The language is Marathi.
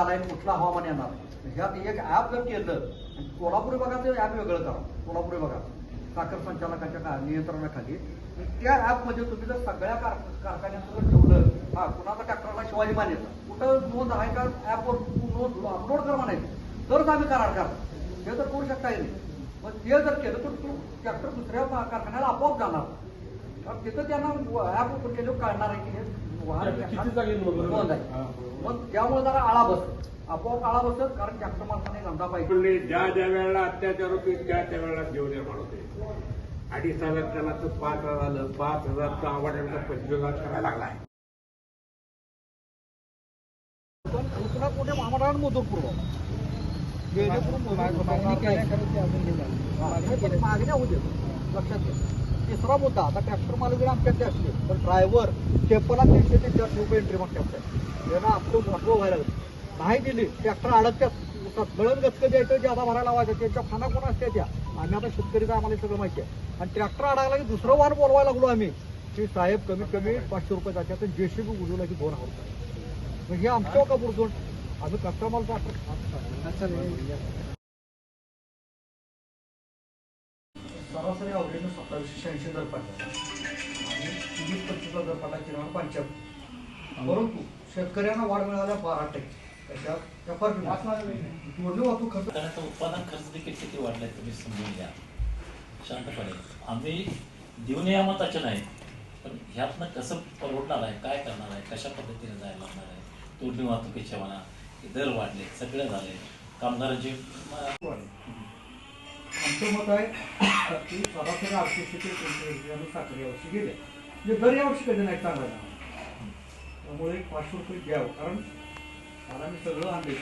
आलाय कुठला हवामान येणार? ह्यात एक ॲप जर केलं कोल्हापूर विभागाचं भागाचं ॲप वेगळं करा. कोल्हापुरी भागात साखर संचालकाच्या का नियंत्रणाखाली. त्या ॲपमध्ये तुम्ही जर सगळ्या कार कारखान्याचं जर ठेवलं हा कुणाचा ट्रॅक्टरला शिवाजी मानेचा कुठं नोंद आहे का? ॲपवर नोंद अपलोड कर म्हणायचं. तरच आम्ही करार करा हे तर करू शकता येईल. मग ते जर केलं तर तू ट्रॅक्टर दुसऱ्या कारखान्याला आपोआप जाणार. तिथं त्यांना ॲप ओपन काढणार कळणार आहे की हे किती जागी नोंद आहे? नोंद आहे बरोबर. मग त्यामुळे जरा आळा बसत आपोआप आळा बसत कारण ट्रॅक्टर माणसाने धंदा पाहिजे. ज्या ज्या वेळेला अत्याचार होते त्या त्या वेळेला जीव निर्माण होते. अडीच हजार त्याला तर पाच हजार आलं पाच हजार तर आवडल्यानंतर पंचवीस हजार करायला लागलाय पण दुसरा कुठे महामंडळानं मजूर पुरवा जेणेकरून मजूर मागण्या होऊ देत लक्षात घ्या तिसरा मुद्दा आता ट्रॅक्टर मालक जर आमच्याकडे असले तर ड्रायव्हर टेपला तीनशे ते चारशे रुपये एंट्री मागतात त्यांना आपलं महत्त्व व्हायला लागलं नाही दिली ट्रॅक्टर अडकतात गळण गचकं द्यायचं ज्यादा भरायला लावायचं त्यांच्या खाना कोण असते त्या आम्ही आता शेतकरीचं आम्हाला सगळं माहिती आहे आणि ट्रॅक्टर अडकला की दुसरं वाहन बोलवायला लागलो आम्ही की साहेब कमीत कमी पाचशे रुपये जातात आणि जेसीबी उडवला की दोन हजार रुपये मग हे आमच्या का पुरतून आम्ही कस्टमरचा सरासरी अवघेनं सत्तावीसशे शहाऐंशी दर आणि वीस पंचवीसला दर पडला किराणा पंच्याहत्तर. परंतु शेतकऱ्यांना वाढ मिळाल्या बारा टक्के. त्याच्यात वाहतूक खर्च कारण उत्पादन खर्च देखील किती वाढलाय तुम्ही समजून घ्या. शांतपणे. आम्ही देऊ नये या मताचे नाही. पण ह्यातनं कसं परवडणार आहे? काय करणार आहे? कशा पद्धतीने जायला लागणार आहे? तोडणी वाहतुकीच्या म्हणा दर वाढले सगळे झाले. कामगारांचे आमचं मत आहे की सभासद आर्थिक स्थिती साखर यावर्षी गेले. म्हणजे दर यावर्षी कधी नाही चांगला त्यामुळे एक पाचशे रुपये द्यावं कारण मला मी सगळं आणलं